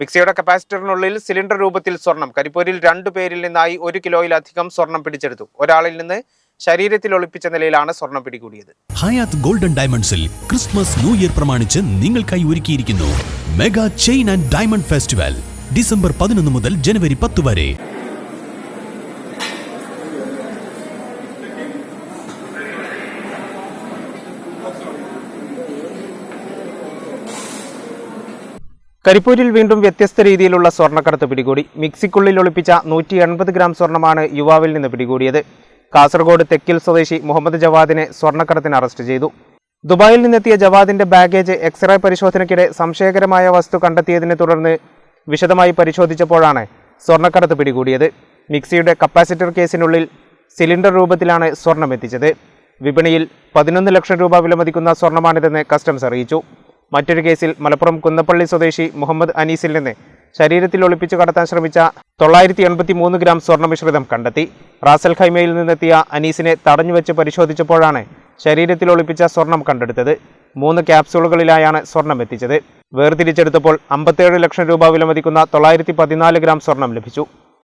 മിക്സിയുടെ കപ്പാസിറ്ററിനുള്ളിൽ സിലിണ്ടർ രൂപത്തിൽ സ്വർണം കരിപ്പൂരിൽ രണ്ടു പേരിൽ നിന്നായി ഒരു കിലോയിലധികം സ്വർണം പിടിച്ചെടുത്തു. ഒരാളിൽ നിന്ന് ശരീരത്തിൽ ഒളിപ്പിച്ച നിലയിലാണ് സ്വർണം പിടികൂടിയത്. ഹയാത്ത് ഗോൾഡൻ ഡയമണ്ട്സിൽ ക്രിസ്മസ് ന്യൂ ഇയർ പ്രമാണിച്ച് നിങ്ങൾക്കായി ഒരുക്കിയിരിക്കുന്നു mega chain and diamond festival December പതിനൊന്ന് മുതൽ ജനുവരി പത്ത് വരെ. കരിപ്പൂരിൽ വീണ്ടും വ്യത്യസ്ത രീതിയിലുള്ള സ്വർണക്കടത്ത് പിടികൂടി. മിക്സിക്കുള്ളിൽ ഒളിപ്പിച്ച നൂറ്റി എൺപത് ഗ്രാം സ്വർണമാണ് യുവാവിൽ നിന്ന് പിടികൂടിയത്. കാസർഗോഡ് തെക്കിൽ സ്വദേശി മുഹമ്മദ് ജവാദിനെ സ്വർണക്കടത്തിന് അറസ്റ്റ് ചെയ്തു. ദുബായിൽ നിന്നെത്തിയ ജവാദിന്റെ ബാഗേജ് എക്സ്റേ പരിശോധനയ്ക്കിടെ സംശയകരമായ വസ്തു കണ്ടെത്തിയതിനെ തുടർന്ന് വിശദമായി പരിശോധിച്ചപ്പോഴാണ് സ്വർണക്കടത്ത് പിടികൂടിയത്. മിക്സിയുടെ കപ്പാസിറ്റർ കേസിനുള്ളിൽ സിലിണ്ടർ രൂപത്തിലാണ് സ്വർണം എത്തിച്ചത് വിപണിയിൽ പതിനൊന്ന് ലക്ഷം രൂപ വിലമതിക്കുന്ന സ്വർണമാണിതെന്ന് കസ്റ്റംസ് അറിയിച്ചു. മറ്റൊരു കേസിൽ മലപ്പുറം കുന്നപ്പള്ളി സ്വദേശി മുഹമ്മദ് അനീസിൽ നിന്ന് ശരീരത്തിൽ ഒളിപ്പിച്ചു കടത്താൻ ശ്രമിച്ച തൊള്ളായിരത്തി എൺപത്തി മൂന്ന് ഗ്രാം സ്വർണ മിശ്രിതം കണ്ടെത്തി. റാസൽ ഖൈമയിൽ നിന്നെത്തിയ അനീസിനെ തടഞ്ഞുവെച്ച് പരിശോധിച്ചപ്പോഴാണ് ശരീരത്തിൽ ഒളിപ്പിച്ച സ്വർണം കണ്ടെടുത്തത്. മൂന്ന് ക്യാപ്സൂളുകളിലായാണ് സ്വർണം എത്തിച്ചത്. വേർതിരിച്ചെടുത്തപ്പോൾ അമ്പത്തേഴ് ലക്ഷം രൂപ വിലമതിക്കുന്ന തൊള്ളായിരത്തി പതിനാല് ഗ്രാം സ്വർണം ലഭിച്ചു.